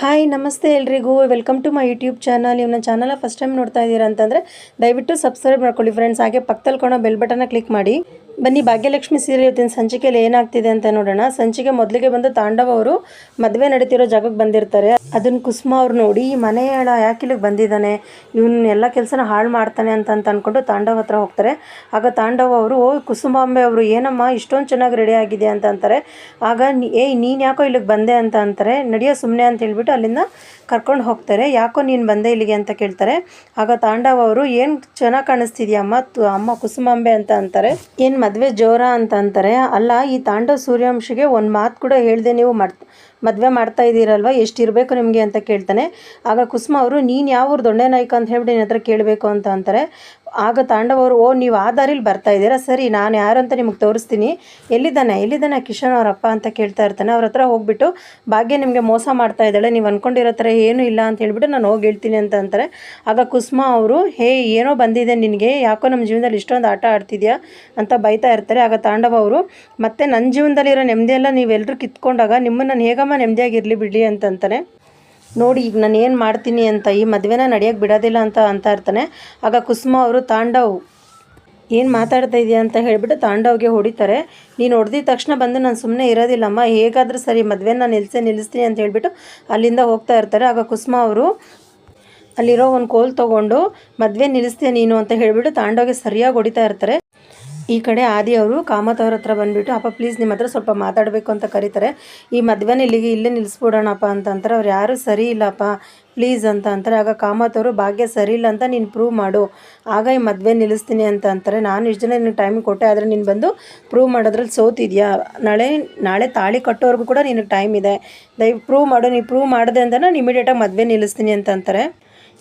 Hi ನಮಸ್ತೆ ಎಲ್ರಿಗೂ. Welcome to my YouTube channel ಇವ್ನ ಚಾನಲ್ ಫಸ್ಟ್ ಟೈಮ್ ನೋಡ್ತಾ ಇದ್ದೀರಾ ಅಂತಂದರೆ ದಯವಿಟ್ಟು ಸಬ್ಸ್ಕ್ರೈಬ್ ಮಾಡ್ಕೊಳ್ಳಿ ಫ್ರೆಂಡ್ಸ್ ಹಾಗೆ ಪಕ್ಕದಲ್ಲಿ ಕೊಡೋ ಬೆಲ್ ಬಟನ್ನ ಕ್ಲಿಕ್ ಮಾಡಿ. ಬನ್ನಿ, ಭಾಗ್ಯಲಕ್ಷ್ಮಿ ಸೀರೆ ಇವತ್ತಿನ ಸಂಚಿಕೆಯಲ್ಲಿ ಏನಾಗ್ತಿದೆ ಅಂತ ನೋಡೋಣ. ಸಂಚಿಕೆ ಮೊದಲಿಗೆ ಬಂದು ತಾಂಡವ ಅವರು ಮದುವೆ ನಡೀತಿರೋ ಜಾಗಕ್ಕೆ ಬಂದಿರ್ತಾರೆ. ಅದನ್ನು ಕುಸುಮ ಅವ್ರು ನೋಡಿ, ಈ ಮನೆಯಳ ಯಾಕೆ ಇಲ್ಲಿಗೆ ಬಂದಿದ್ದಾನೆ? ಇವನ್ನ ಎಲ್ಲ ಕೆಲಸನ ಹಾಳು ಮಾಡ್ತಾನೆ ಅಂತ ಅಂತ ಅಂದ್ಕೊಂಡು ತಾಂಡವ ಹತ್ರ ಹೋಗ್ತಾರೆ. ಆಗ ತಾಂಡವ ಅವರು, ಓ, ಕುಸುಮಾಂಬೆ ಅವರು, ಏನಮ್ಮ, ಇಷ್ಟೊಂದು ಚೆನ್ನಾಗಿ ರೆಡಿ ಆಗಿದೆ ಅಂತ ಅಂತಾರೆ. ಆಗ ಏಯ್, ನೀನು ಯಾಕೋ ಇಲ್ಲಿಗೆ ಬಂದೆ ಅಂತ ಅಂತಾರೆ. ನಡೆಯೋ ಸುಮ್ಮನೆ ಅಂತ ಹೇಳ್ಬಿಟ್ಟು ಅಲ್ಲಿಂದ ಕರ್ಕೊಂಡು ಹೋಗ್ತಾರೆ. ಯಾಕೋ ನೀನು ಬಂದೆ ಇಲ್ಲಿಗೆ ಅಂತ ಕೇಳ್ತಾರೆ. ಆಗ ತಾಂಡವ ಅವರು, ಏನು ಚೆನ್ನಾಗಿ ಕಾಣಿಸ್ತಿದೆಯಮ್ಮ ತು- ಅಮ್ಮ ಕುಸುಮಾಂಬೆ ಅಂತ ಅಂತಾರೆ. ಏನು ಮದುವೆ ಜೋರ ಅಂತ ಅಂತಾರೆ ಅಲ್ಲ ಈ ತಾಂಡವ ಸೂರ್ಯವಂಶಿಗೆ ಒಂದು ಮಾತು ಕೂಡ ಹೇಳಿದೆ ನೀವು ಮಾಡ್ ಮದುವೆ ಮಾಡ್ತಾ ಇದ್ದೀರಲ್ವ ಎಷ್ಟಿರಬೇಕು ನಿಮಗೆ ಅಂತ ಕೇಳ್ತಾನೆ. ಆಗ ಕುಸುಮ ಅವರು, ನೀನು ಯಾವ ಊರು ದೊಣ್ಣೆ ನಾಯ್ಕ ಅಂತ ಹೇಳ್ಬಿಟ್ಟು ನಿನ್ನ ಹತ್ರ ಕೇಳಬೇಕು ಅಂತ ಅಂತಾರೆ. ಆಗ ತಾಂಡವ ಅವರು, ಓ, ನೀವು ಆ ದಾರಿಲಿ ಬರ್ತಾ ಇದ್ದೀರಾ? ಸರಿ, ನಾನು ಯಾರು ಅಂತ ನಿಮಗೆ ತೋರಿಸ್ತೀನಿ. ಎಲ್ಲಿದ್ದಾನೆ? ಎಲ್ಲಿದ್ದಾನೆ ಕಿಶನ್ ಅವರಪ್ಪ ಅಂತ ಕೇಳ್ತಾ ಇರ್ತಾನೆ. ಅವ್ರ ಹತ್ರ ಹೋಗ್ಬಿಟ್ಟು, ಭಾಗ್ಯ ನಿಮಗೆ ಮೋಸ ಮಾಡ್ತಾ ಇದ್ದಾಳೆ. ನೀವು ಅಂದ್ಕೊಂಡಿರೋ ಥರ ಏನೂ ಇಲ್ಲ ಅಂತ ಹೇಳ್ಬಿಟ್ಟು ನಾನು ಹೋಗಿ ಹೇಳ್ತೀನಿ ಅಂತ ಅಂತಾರೆ. ಆಗ ಕುಸುಮ ಅವರು, ಹೇ, ಏನೋ ಬಂದಿದೆ ನಿನಗೆ. ಯಾಕೋ ನಮ್ಮ ಜೀವನದಲ್ಲಿ ಇಷ್ಟೊಂದು ಆಟ ಆಡ್ತಿದ್ಯಾ? ಅಂತ ಬೈತಾ ಇರ್ತಾರೆ. ಆಗ ತಾಂಡವ ಅವರು, ಮತ್ತೆ ನನ್ನ ಜೀವನದಲ್ಲಿರೋ ನೆಮ್ಮದಿ ಎಲ್ಲ ನೀವೆಲ್ಲರೂ ಕಿತ್ಕೊಂಡಾಗ ನಿಮ್ಮನ್ನು ನಾನು ಹೇಗಮ್ಮ ನೆಮ್ಮದಿಯಾಗಿರಲಿ ಬಿಡಲಿ ಅಂತಂತಾನೆ. ನೋಡಿ, ಈಗ ನಾನು ಏನು ಮಾಡ್ತೀನಿ ಅಂತ ಈ ಮದುವೆನ ನಡೆಯೋಕ್ಕೆ ಬಿಡೋದಿಲ್ಲ ಅಂತ ಅಂತ ಇರ್ತಾನೆ. ಆಗ ಕುಸುಮ ಅವರು, ತಾಂಡವ್, ಏನು ಮಾತಾಡ್ತಾ ಇದೆಯಾ? ಅಂತ ಹೇಳಿಬಿಟ್ಟು ತಾಂಡವ್ಗೆ ಹೊಡಿತಾರೆ. ನೀನು ಹೊಡೆದಿದ ತಕ್ಷಣ ಬಂದು ನಾನು ಸುಮ್ಮನೆ ಇರೋದಿಲ್ಲಮ್ಮ ಹೇಗಾದರೂ ಸರಿ, ಮದುವೆನ ನಿಲ್ಲಿಸೇ ನಿಲ್ಲಿಸ್ತೀನಿ ಅಂತ ಹೇಳಿಬಿಟ್ಟು ಅಲ್ಲಿಂದ ಹೋಗ್ತಾ ಇರ್ತಾರೆ. ಆಗ ಕುಸುಮ ಅವರು, ಅಲ್ಲಿರೋ ಒಂದು ಕೋಲ್ ತೊಗೊಂಡು ಮದುವೆ ನಿಲ್ಲಿಸ್ತೀಯ ನೀನು? ಅಂತ ಹೇಳಿಬಿಟ್ಟು ತಾಂಡವ್ಗೆ ಸರಿಯಾಗಿ ಹೊಡಿತಾ ಇರ್ತಾರೆ. ಈ ಕಡೆ ಆದಿ ಅವರು, ಕಾಮತ್ ಅವ್ರ ಹತ್ರ ಬಂದ್ಬಿಟ್ಟು, ಅಪ್ಪ ಪ್ಲೀಸ್ ನಿಮ್ಮ ಹತ್ರ ಸ್ವಲ್ಪ ಮಾತಾಡಬೇಕು ಅಂತ ಕರೀತಾರೆ. ಈ ಮದುವೆನ ಇಲ್ಲಿಗೆ ಇಲ್ಲೇ ನಿಲ್ಲಿಸ್ಬಿಡೋಣಪ್ಪ ಅಂತ ಅಂತಾರೆ. ಅವ್ರು ಯಾರೂ ಸರಿ ಇಲ್ಲಪ್ಪ ಪ್ಲೀಸ್ ಅಂತ ಅಂತಾರೆ. ಆಗ ಕಾಮತ್ ಅವರು, ಭಾಗ್ಯ ಸರಿ ಇಲ್ಲ ಅಂತ ನೀನು ಪ್ರೂವ್ ಮಾಡು. ಆಗ ಈ ಮದುವೆ ನಿಲ್ಲಿಸ್ತೀನಿ ಅಂತ ಅಂತಾರೆ. ನಾನು ಇಷ್ಟು ಜನ ನಿನಗೆ ಟೈಮ್ ಕೊಟ್ಟೆ, ಆದರೆ ನೀನು ಬಂದು ಪ್ರೂವ್ ಮಾಡೋದ್ರಲ್ಲಿ ಸೋತಿದ್ಯಾ? ನಾಳೆ ನಾಳೆ ತಾಳಿ ಕಟ್ಟೋವರೆಗೂ ಕೂಡ ನಿನಗೆ ಟೈಮ್ ಇದೆ. ದಯ ಪ್ರೂವ್ ಮಾಡು. ನೀನು ಪ್ರೂವ್ ಮಾಡಿದೆ ಅಂತ ನಾನು ಇಮಿಡಿಯೇಟಾಗಿ ಮದುವೆ ನಿಲ್ಲಿಸ್ತೀನಿ ಅಂತ ಅಂತಾರೆ.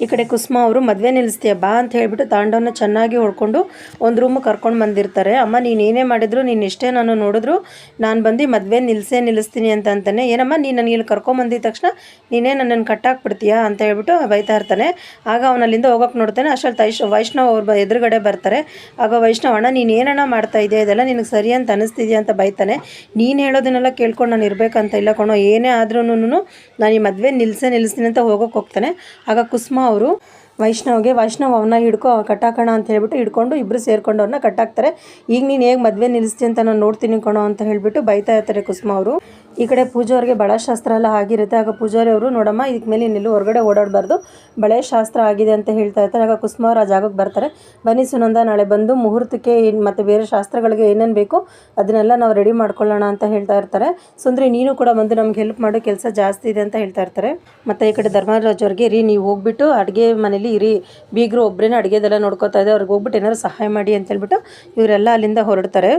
ಈ ಕಡೆ ಕುಸುಮ ಅವರು ಮದುವೆ ನಿಲ್ಲಿಸ್ತೀಯ ಬಾ ಅಂತ ಹೇಳಿಬಿಟ್ಟು ತಾಂಡವನ್ನ ಚೆನ್ನಾಗಿ ಹೊಡ್ಕೊಂಡು ಒಂದು ರೂಮ್ ಕರ್ಕೊಂಡು ಬಂದಿರ್ತಾರೆ. ಅಮ್ಮ, ನೀನು ಏನೇ ಮಾಡಿದ್ರು, ನೀನು ಇಷ್ಟೇ ನಾನು ನೋಡಿದ್ರು, ನಾನು ಬಂದು ಮದುವೆ ನಿಲ್ಲಿಸೇ ನಿಲ್ಲಿಸ್ತೀನಿ ಅಂತ ಅಂತಾನೆ. ಏನಮ್ಮ, ನೀನು ನನಗೆ ಇಲ್ಲಿ ಕರ್ಕೊಂಬಂದಿದ ತಕ್ಷಣ ನೀನೇ ನನ್ನನ್ನು ಕಟ್ಟಾಕ್ಬಿಡ್ತೀಯಾ ಅಂತ ಹೇಳ್ಬಿಟ್ಟು ಬೈತಾ ಇರ್ತಾನೆ. ಆಗ ಅವನು ಅಲ್ಲಿಂದ ಹೋಗೋಕೆ ನೋಡ್ತಾನೆ, ಅಷ್ಟರಲ್ಲಿ ತೈಶ್ ವೈಷ್ಣವ್ ಅವ್ರ ಎದುರುಗಡೆ ಬರ್ತಾರೆ. ಆಗ ವೈಷ್ಣವ್, ಅಣ್ಣ, ನೀನು ಏನಣ್ಣ ಮಾಡ್ತಾ ಇದೆಯಾ? ಇದೆಲ್ಲ ನಿನಗೆ ಸರಿ ಅಂತ ಅನಿಸ್ತಿದ್ಯಾ? ಅಂತ ಬೈತಾನೆ. ನೀನು ಹೇಳೋದನ್ನೆಲ್ಲ ಕೇಳ್ಕೊಂಡು ನಾನು ಇರಬೇಕಂತ ಇಲ್ಲ ಕಣೋ, ಏನೇ ಆದ್ರೂ ನಾನು ಈ ಮದುವೆ ನಿಲ್ಲಿಸೇ ನಿಲ್ಲಿಸ್ತೀನಿ ಅಂತ ಹೋಗೋಕೆ ಹೋಗ್ತಾನೆ. ಆಗ ಕುಸುಮ ಅವರು ವೈಷ್ಣವ್ಗೆ ವೈಷ್ಣವ್ ಅವನ್ನ ಹಿಡ್ಕೊ ಕಟ್ಟಾಕೋಣ ಅಂತ ಹೇಳ್ಬಿಟ್ಟು ಹಿಡ್ಕೊಂಡು ಇಬ್ಬರು ಸೇರ್ಕೊಂಡು ಅವ್ರನ್ನ ಕಟ್ಟಾಕ್ತಾರೆ. ಈಗ ನೀನು ಹೇಗೆ ಮದುವೆ ನಿಲ್ಲಿಸ್ತೀನಿ ಅಂತ ನಾನು ನೋಡ್ತೀನಿ ಕಣೋ ಅಂತ ಹೇಳಿಬಿಟ್ಟು ಬೈತಾ ಇರ್ತಾರೆ ಕುಸುಮ ಅವರು. ಈ ಕಡೆ ಪೂಜಾ ಅವ್ರಿಗೆ ಬಳೆ ಶಾಸ್ತ್ರ ಎಲ್ಲ ಆಗಿರುತ್ತೆ. ಆಗ ಪೂಜಾರಿ ಅವರು ನೋಡಮ್ಮ ಇದಕ್ಕೆ ಮೇಲೆ ಇನ್ನೆಲ್ಲೂ ಹೊರಗಡೆ ಓಡಾಡಬಾರ್ದು. ಬಳೆ ಶಾಸ್ತ್ರ ಆಗಿದೆ ಅಂತ ಹೇಳ್ತಾ ಇರ್ತಾರೆ. ಆಗ ಕುಸುಮ ಆ ಜಾಗಕ್ಕೆ ಬರ್ತಾರೆ. ಬನ್ನಿ ಸುನಂದ, ನಾಳೆ ಬಂದು ಮುಹೂರ್ತಕ್ಕೆ ಮತ್ತು ಬೇರೆ ಶಾಸ್ತ್ರಗಳಿಗೆ ಏನೇನು ಬೇಕು ಅದನ್ನೆಲ್ಲ ನಾವು ರೆಡಿ ಮಾಡ್ಕೊಳ್ಳೋಣ ಅಂತ ಹೇಳ್ತಾ ಇರ್ತಾರೆ. ಸುಂದ್ರಿ, ನೀನು ಕೂಡ ಬಂದು ನಮ್ಗೆ ಹೆಲ್ಪ್ ಮಾಡೋ. ಕೆಲಸ ಜಾಸ್ತಿ ಇದೆ ಅಂತ ಹೇಳ್ತಾ ಇರ್ತಾರೆ. ಮತ್ತು ಈ ಕಡೆ ಧರ್ಮರಾಜ್ ಅವ್ರಿಗೆ, ರೀ, ನೀವು ಹೋಗ್ಬಿಟ್ಟು ಅಡುಗೆ ಮನೇಲಿ ಇರಿ. ಬೀಗರು ಒಬ್ಬರೇನೆ ಅಡುಗೆದೆಲ್ಲ ನೋಡ್ಕೋತಾ ಇದೆ. ಅವ್ರಿಗೆ ಹೋಗ್ಬಿಟ್ಟು ಏನಾದ್ರು ಸಹಾಯ ಮಾಡಿ ಅಂತ ಹೇಳ್ಬಿಟ್ಟು ಇವರೆಲ್ಲ ಅಲ್ಲಿಂದ ಹೊರಡ್ತಾರೆ.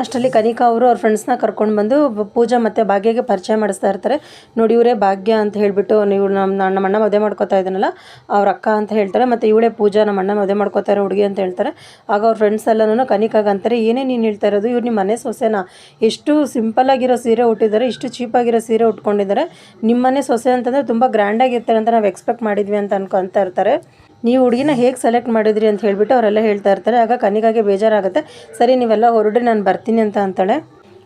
ಅಷ್ಟರಲ್ಲಿ ಕನಿಕಾ ಅವರು ಅವ್ರ ಫ್ರೆಂಡ್ಸ್ನ ಕರ್ಕೊಂಡು ಬಂದು ಪೂಜಾ ಮತ್ತು ಭಾಗ್ಯಗೆ ಪರಿಚಯ ಮಾಡಿಸ್ತಾ ಇರ್ತಾರೆ. ನೋಡಿ, ಇವರೇ ಭಾಗ್ಯ ಅಂತ ಹೇಳಿಬಿಟ್ಟು ನೀವು ನಮ್ಮ ನಮ್ಮ ಅಣ್ಣ ಮದುವೆ ಮಾಡ್ಕೋತಾ ಇದ್ದಾನಲ್ಲ, ಅವ್ರ ಅಕ್ಕ ಅಂತ ಹೇಳ್ತಾರೆ. ಮತ್ತು ಇವಳೇ ಪೂಜಾ ನಮ್ಮ ಅಣ್ಣ ಮದುವೆ ಮಾಡ್ಕೋತಾ ಇರೋ ಹುಡುಗಿ ಅಂತ ಹೇಳ್ತಾರೆ. ಆಗ ಅವ್ರ ಫ್ರೆಂಡ್ಸ್ ಎಲ್ಲನೂ ಕನಿಕಾಗ ಅಂತಾರೆ ಏನೇ ನೀನು ಹೇಳ್ತಾ ಇರೋದು, ಇವ್ರು ನಿಮ್ಮ ಮನೆ ಸೊಸೆನಾ? ಎಷ್ಟು ಸಿಂಪಲ್ ಆಗಿರೋ ಸೀರೆ ಉಟ್ಟಿದ್ದಾರೆ, ಇಷ್ಟು ಚೀಪಾಗಿರೋ ಸೀರೆ ಉಟ್ಕೊಂಡಿದ್ದಾರೆ. ನಿಮ್ಮ ಮನೆ ಸೊಸೆ ಅಂತಂದರೆ ತುಂಬ ಗ್ರ್ಯಾಂಡಾಗಿರ್ತಾರೆ ಅಂತ ನಾವು ಎಕ್ಸ್ಪೆಕ್ಟ್ ಮಾಡಿದ್ವಿ ಅಂತ ಅನ್ಕೊಂತ ಇರ್ತಾರೆ. ನೀವು ಹುಡುಗಿನ ಹೇಗೆ ಸೆಲೆಕ್ಟ್ ಮಾಡಿದ್ರಿ ಅಂತ ಹೇಳಿಬಿಟ್ಟು ಅವರೆಲ್ಲ ಹೇಳ್ತಾ ಇರ್ತಾರೆ. ಆಗ ಕನಿಗಾಗೆ ಬೇಜಾರಾಗುತ್ತೆ. ಸರಿ, ನೀವೆಲ್ಲ ಹೊರಡ್ರಿ, ನಾನು ಬರ್ತೀನಿ ಅಂತ ಅಂತಾಳೆ.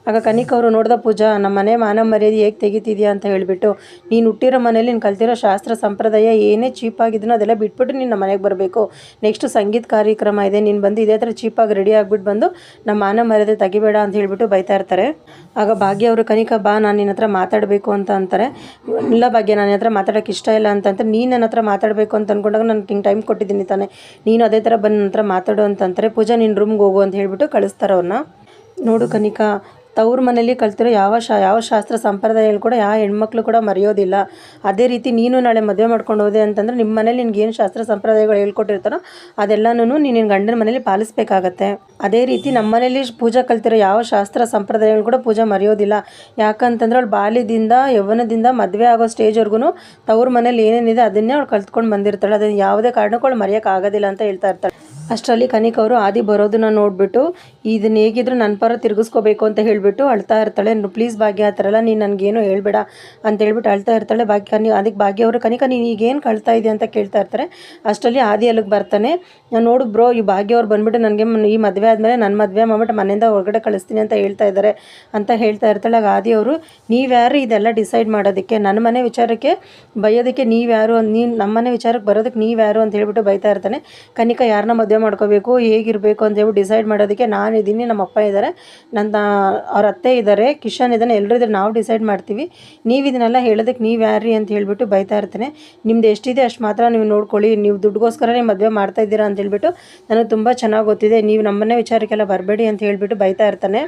ಆಗ ಕನಿಕ ಅವರು ನೋಡ್ದ ಪೂಜಾ, ನಮ್ಮ ಮನೆ ಮಾನ ಮರ್ಯಾದೆ ಹೇಗೆ ತೆಗಿತಿದ್ಯಾ? ಅಂತ ಹೇಳಿಬಿಟ್ಟು, ನೀನು ಹುಟ್ಟಿರೋ ಮನೇಲಿ ನೀನು ಕಲ್ತಿರೋ ಶಾಸ್ತ್ರ ಸಂಪ್ರದಾಯ ಏನೇ ಚೀಪಾಗಿದ್ನೋ ಅದೆಲ್ಲ ಬಿಟ್ಬಿಟ್ಟು ನೀನು ನಮ್ಮ ಮನೆಗೆ ಬರಬೇಕು. ನೆಕ್ಸ್ಟ್ ಸಂಗೀತ ಕಾರ್ಯಕ್ರಮ ಇದೆ, ನೀನು ಬಂದು ಇದೇ ಥರ ಚೀಪಾಗಿ ರೆಡಿ ಆಗಿಬಿಟ್ಟು ಬಂದು ನಮ್ಮ ಮಾನ ಮರ್ಯಾದೆ ತೆಗಿಬೇಡ ಅಂತ ಹೇಳಿಬಿಟ್ಟು ಬೈತಾ ಇರ್ತಾರೆ. ಆಗ ಭಾಗ್ಯ ಅವರು, ಕನಿಕ, ಬಾ, ನಾನು ನಿನ್ನ ಹತ್ರ ಮಾತಾಡಬೇಕು ಅಂತ ಅಂತಾರೆ. ಇಲ್ಲ ಭಾಗ್ಯ, ನಾನು ಹತ್ರ ಮಾತಾಡೋಕ್ಕೆ ಇಷ್ಟ ಇಲ್ಲ ಅಂತ ನೀನು ನನ್ನ ಹತ್ರ ಮಾತಾಡಬೇಕು ಅಂತ ಅಂದ್ಕೊಂಡಾಗ ನಾನು ಹಿಂಗೆ ಟೈಮ್ ಕೊಟ್ಟಿದ್ದೀನಿ ತಾನೆ. ನೀನು ಅದೇ ಥರ ಬಂದು ನನ್ನ ಹತ್ರ ಮಾತಾಡು ಅಂತಂತಾರೆ ಪೂಜಾ ನಿನ್ನ ರೂಮ್ಗೆ ಹೋಗು ಅಂತ ಹೇಳಿಬಿಟ್ಟು ಕಳಿಸ್ತಾರೆ ಅವ್ರನ್ನ ನೋಡು ಕನಿಕಾ ತವ್ರ ಮನೇಲಿ ಕಲ್ತಿರೋ ಯಾವ ಶಾ, ಯಾವ ಶಾಸ್ತ್ರ ಸಂಪ್ರದಾಯಗಳು ಕೂಡ ಯಾವ ಹೆಣ್ಮಕ್ಳು ಕೂಡ ಮರೆಯೋದಿಲ್ಲ. ಅದೇ ರೀತಿ ನೀನು ನಾಳೆ ಮದುವೆ ಮಾಡ್ಕೊಂಡು ಹೋದೆ ಅಂತಂದ್ರೆ ನಿಮ್ಮ ಮನೇಲಿ ನಿನ್ಗೆ ಏನು ಶಾಸ್ತ್ರ ಸಂಪ್ರದಾಯಗಳು ಹೇಳ್ಕೊಟ್ಟಿರ್ತಾರೋ ಅದೆಲ್ಲನೂ ನೀನು ನಿನ್ನ ಗಂಡನ ಮನೇಲಿ ಪಾಲಿಸಬೇಕಾಗತ್ತೆ. ಅದೇ ರೀತಿ ನಮ್ಮ ಮನೇಲಿ ಪೂಜಾ ಕಲ್ತಿರೋ ಯಾವ ಶಾಸ್ತ್ರ ಸಂಪ್ರದಾಯಗಳು ಕೂಡ ಪೂಜಾ ಮರೆಯೋದಿಲ್ಲ. ಯಾಕಂತಂದ್ರೆ ಅವ್ಳು ಬಾಲ್ಯದಿಂದ, ಯೌವನದಿಂದ ಮದುವೆ ಆಗೋ ಸ್ಟೇಜ್ವರೆಗೂ ತವ್ರ ಮನೇಲಿ ಏನೇನಿದೆ ಅದನ್ನೇ ಅವ್ಳು ಕಲ್ತ್ಕೊಂಡು ಬಂದಿರ್ತಾಳೆ. ಅದನ್ನು ಯಾವುದೇ ಕಾರಣಕ್ಕೂ ಅವಳು ಮರೆಯೋಕ್ಕಾಗೋದಿಲ್ಲ ಅಂತ ಹೇಳ್ತಾ ಇರ್ತಾಳೆ. ಅಷ್ಟರಲ್ಲಿ ಕನಿಕ್ ಅವರು ಆದಿ ಬರೋದನ್ನ ನೋಡಿಬಿಟ್ಟು ಇದನ್ನ ಹೇಗಿದ್ರು ನನ್ನ ಪರ ತಿರುಗಿಸ್ಕೋಬೇಕು ಅಂತ ಹೇಳಿಬಿಟ್ಟು ಅಳ್ತಾ ಇರ್ತಾಳೆ. ಪ್ಲೀಸ್ ಭಾಗ್ಯ, ಆ ಥರ ಎಲ್ಲ ನೀನು ನನಗೇನು ಹೇಳ್ಬೇಡ ಅಂತ ಹೇಳ್ಬಿಟ್ಟು ಅಳ್ತಾ ಇರ್ತಾಳೆ. ಭಾಗ್ಯ ನೀವು ಅದಕ್ಕೆ ಭಾಗ್ಯ ಅವರು, ಕನಿಕ, ನೀನು ಈಗೇನು ಕಳ್ತಾ ಇದೆಯಾ? ಅಂತ ಕೇಳ್ತಾ ಇರ್ತಾರೆ. ಅಷ್ಟರಲ್ಲಿ ಆದಿ ಅಲ್ಲಿಗೆ ಬರ್ತಾನೆ. ನಾನು ನೋಡು ಬ್ರೋ, ಈ ಭಾಗ್ಯ ಅವ್ರು ಬಂದ್ಬಿಟ್ಟು ನನಗೆ ಈ ಮದುವೆ ಆದಮೇಲೆ ನನ್ನ ಮದುವೆ ಮಾಡ್ಬಿಟ್ಟು ಮನೆಯಿಂದ ಹೊರಗಡೆ ಕಳಿಸ್ತೀನಿ ಅಂತ ಹೇಳ್ತಾ ಇದ್ದಾರೆ ಅಂತ ಹೇಳ್ತಾ ಇರ್ತಾಳೆ. ಆಗ ಆದಿ ಅವರು ನೀವ್ಯಾರು ಇದೆಲ್ಲ ಡಿಸೈಡ್ ಮಾಡೋದಕ್ಕೆ? ನನ್ನ ಮನೆ ವಿಚಾರಕ್ಕೆ ಬೈಯೋದಕ್ಕೆ ನೀವ್ಯಾರು ನೀನು ನಮ್ಮ ಮನೆ ವಿಚಾರಕ್ಕೆ ಬರೋದಕ್ಕೆ ನೀವ್ಯಾರು ಅಂತ ಹೇಳ್ಬಿಟ್ಟು ಬೈತಾ ಇರ್ತಾನೆ. ಕನಿಕ ಯಾರನ್ನ ಮದುವೆ ಮಾಡ್ಕೋಬೇಕು, ಹೇಗಿರಬೇಕು ಅಂತ ಹೇಳಿ ಡಿಸೈಡ್ ಮಾಡೋದಕ್ಕೆ ನಾನು ಇದ್ದೀನಿ ನಮ್ಮ ಅಪ್ಪ ಇದ್ದಾರೆ ನನ್ನ ಅವ್ರ ಅತ್ತೆ ಇದ್ದಾರೆ ಕಿಶನ್ ಇದ್ದಾನೆ ಎಲ್ಲರೂ ಇದ್ದಾರೆ ನಾವು ಡಿಸೈಡ್ ಮಾಡ್ತೀವಿ. ನೀವು ಇದನ್ನೆಲ್ಲ ಹೇಳೋದಕ್ಕೆ ನೀವು ಯಾರ್ರಿ ಅಂತ ಹೇಳಿಬಿಟ್ಟು ಬೈತಾ ಇರ್ತಾನೆ. ನಿಮ್ದು ಎಷ್ಟಿದೆ ಅಷ್ಟು ಮಾತ್ರ ನೀವು ನೋಡ್ಕೊಳ್ಳಿ, ನೀವು ದುಡ್ಡುಗೋಸ್ಕರನೇ ಮದುವೆ ಮಾಡ್ತಾ ಇದ್ದೀರಾ ಅಂತ ಹೇಳ್ಬಿಟ್ಟು ನನಗೆ ತುಂಬ ಚೆನ್ನಾಗಿ ಗೊತ್ತಿದೆ. ನೀವು ನಮ್ಮನ್ನೇ ವಿಚಾರಕ್ಕೆಲ್ಲ ಬರಬೇಡಿ ಅಂತ ಹೇಳಿಬಿಟ್ಟು ಬೈತಾ ಇರ್ತಾನೆ.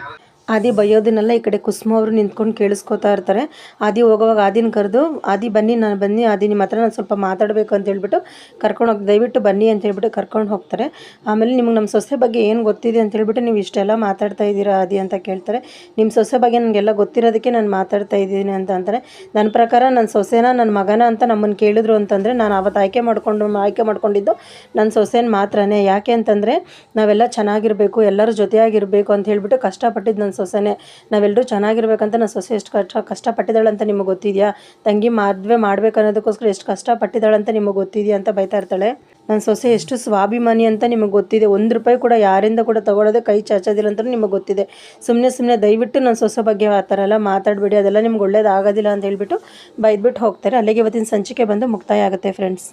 ಆದಿ ಬೈಯೋದನ್ನೆಲ್ಲ ಈ ಕಡೆ ಕುಸುಮ ಅವರು ನಿಂತ್ಕೊಂಡು ಕೇಳಿಸ್ಕೊತಾ ಇರ್ತಾರೆ. ಆದಿ ಹೋಗೋವಾಗ ಆದಿನ ಕರೆದು, ಆದಿ ಬನ್ನಿ, ನಾನು ಬನ್ನಿ, ಆದಿ ನಿಮ್ಮ ಹತ್ರ ನಾನು ಸ್ವಲ್ಪ ಮಾತಾಡಬೇಕು ಅಂತ ಹೇಳ್ಬಿಟ್ಟು ಕರ್ಕೊಂಡು ಹೋಗಿ, ದಯವಿಟ್ಟು ಬನ್ನಿ ಅಂತ ಹೇಳ್ಬಿಟ್ಟು ಕರ್ಕೊಂಡು ಹೋಗ್ತಾರೆ. ಆಮೇಲೆ ನಿಮ್ಗೆ ನಮ್ಮ ಸೊಸೆ ಬಗ್ಗೆ ಏನು ಗೊತ್ತಿದೆ ಅಂತ ಹೇಳ್ಬಿಟ್ಟು ನೀವು ಇಷ್ಟೆಲ್ಲ ಮಾತಾಡ್ತಾ ಇದ್ದೀರಾ ಆದಿ ಅಂತ ಕೇಳ್ತಾರೆ. ನಿಮ್ಮ ಸೊಸೆ ಬಗ್ಗೆ ನನಗೆಲ್ಲ ಗೊತ್ತಿರೋದಕ್ಕೆ ನಾನು ಮಾತಾಡ್ತಾ ಇದ್ದೀನಿ ಅಂತ ಅಂತಾರೆ. ನನ್ನ ಪ್ರಕಾರ ನನ್ನ ಸೊಸೆನ ನನ್ನ ಮಗನ ಅಂತ ನಮ್ಮನ್ನು ಕೇಳಿದ್ರು ಅಂತಂದರೆ ನಾನು ಅವತ್ತು ಆಯ್ಕೆ ಮಾಡಿಕೊಂಡು, ಆಯ್ಕೆ ಮಾಡ್ಕೊಂಡಿದ್ದು ನನ್ನ ಸೊಸೆನ ಮಾತ್ರನೇ. ಯಾಕೆ ಅಂತಂದರೆ ನಾವೆಲ್ಲ ಚೆನ್ನಾಗಿರಬೇಕು, ಎಲ್ಲರೂ ಜೊತೆಯಾಗಿರಬೇಕು ಅಂತ ಹೇಳ್ಬಿಟ್ಟು ಕಷ್ಟಪಟ್ಟಿದ್ದು ನನ್ನ ಸೊಸೆನೇ ನಾವೆಲ್ಲರೂ ಚೆನ್ನಾಗಿರ್ಬೇಕಂತ ನನ್ನ ಸೊಸೆ ಎಷ್ಟು ಕಷ್ಟ, ಕಷ್ಟಪಟ್ಟಿದ್ದಾಳೆ ಅಂತ ನಿಮಗೆ ಗೊತ್ತಿದೆಯಾ? ತಂಗಿ ಮದುವೆ ಮಾಡ್ಬೇಕು ಅನ್ನೋದಕ್ಕೋಸ್ಕರ ಎಷ್ಟು ಕಷ್ಟಪಟ್ಟಿದ್ದಾಳೆ ಅಂತ ನಿಮಗೆ ಗೊತ್ತಿದೆಯಾ ಅಂತ ಬೈತಾ ಇರ್ತಾಳೆ. ನನ್ನ ಸೊಸೆ ಎಷ್ಟು ಸ್ವಾಭಿಮಾನಿ ಅಂತ ನಿಮಗೆ ಗೊತ್ತಿದೆ. ಒಂದು ರೂಪಾಯಿ ಕೂಡ ಯಾರಿಂದ ಕೂಡ ತೊಗೊಳೋದೆ ಕೈ ಚಾಚೋದಿಲ್ಲ ಅಂತ ನಿಮಗೆ ಗೊತ್ತಿದೆ. ಸುಮ್ಮನೆ ಸುಮ್ಮನೆ ದಯವಿಟ್ಟು ನನ್ನ ಸೊಸೆ ಬಗ್ಗೆ ಆ ಥರ ಎಲ್ಲ ಮಾತಾಡಬೇಡಿ. ಅದೆಲ್ಲ ನಿಮ್ಗೆ ಒಳ್ಳೇದಾಗೋದಿಲ್ಲ ಅಂತ ಹೇಳ್ಬಿಟ್ಟು ಬೈದ್ಬಿಟ್ಟು ಹೋಗ್ತಾರೆ. ಅಲ್ಲಿಗೆ ಇವತ್ತಿನ ಸಂಚಿಕೆ ಬಂದು ಮುಕ್ತಾಯ ಆಗುತ್ತೆ ಫ್ರೆಂಡ್ಸ್